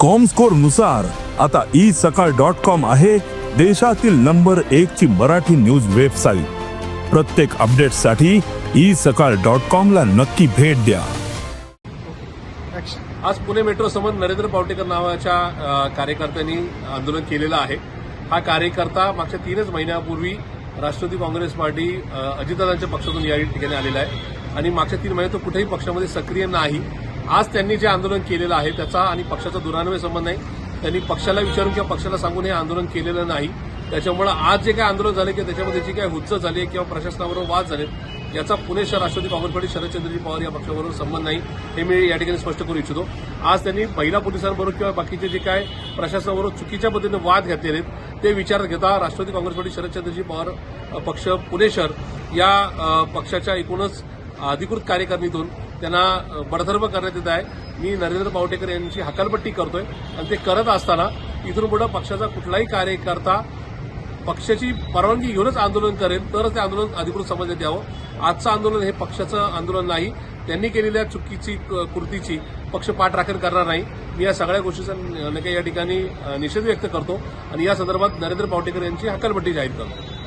कॉमस्कोरनुसार आता ई सकाळ dot com आहे देशातील नंबर एक ची मराठी न्यूज वेबसाईट प्रत्येक अपडेटसाठी ई सकाळ डॉट कॉम ला नक्की भेट द्या. आज पुणे मेट्रो समोर नरेंद्र पावटेकर नावाच्या कार्यकर्त्यांनी आंदोलन केलेलं आहे. हा कार्यकर्ता मागच्या तीनच महिन्यापूर्वी राष्ट्रवादी काँग्रेस पार्टी अजितदादांच्या पक्षातून या ठिकाणी आलेला आहे. आणि मागच्या तीन महिन्यात तो कुठेही पक्षामध्ये सक्रिय नाही. आज त्यांनी जे आंदोलन केलेलं आहे त्याचा आणि पक्षाचा दुरान्वय संबंध नाही त्यांनी पक्षाला विचारून किंवा पक्षाला सांगून हे आंदोलन केलेलं नाही. त्याच्यामुळे आज जे काय आंदोलन झाले किंवा त्याच्यामध्ये जी काय हुज्ज झाली किंवा प्रशासनाबरोबर वाद झाले याचा पुणे शहर राष्ट्रवादी काँग्रेस पार्टी शरदचंद्रजी पवार या पक्षाबरोबर संबंध नाही हे मी या ठिकाणी स्पष्ट करू इच्छितो. आज त्यांनी महिला पोलिसांबरोबर किंवा बाकीचे जे काय प्रशासनाबरोबर चुकीच्या पद्धतीने वाद घेतलेले आहेत ते विचारात घेता राष्ट्रवादी काँग्रेस पार्टी शरदचंद्रजी पवार पक्ष पुणे शहर या पक्षाच्या एकूणच अधिकृत कार्यकारिणीतून त्यांना बडधर्म करण्यात येत आहे. मी नरेंद्र पावटेकर यांची हकालपट्टी करतोय. आणि ते करत असताना इथून पुढे पक्षाचा कुठलाही कार्यकर्ता पक्षाची परवानगी घेऊनच आंदोलन करेल तरच ते आंदोलन अधिकृत समजण्यात यावं. आजचं आंदोलन हे पक्षाचं आंदोलन नाही. त्यांनी केलेल्या चुकीची कृतीची पक्ष पाठराखण करणार नाही. मी या सगळ्या गोष्टीचा न- या ठिकाणी निषेध व्यक्त करतो. आणि या संदर्भात नरेंद्र पावटेकर यांची हकालपट्टी जाहीर करतो.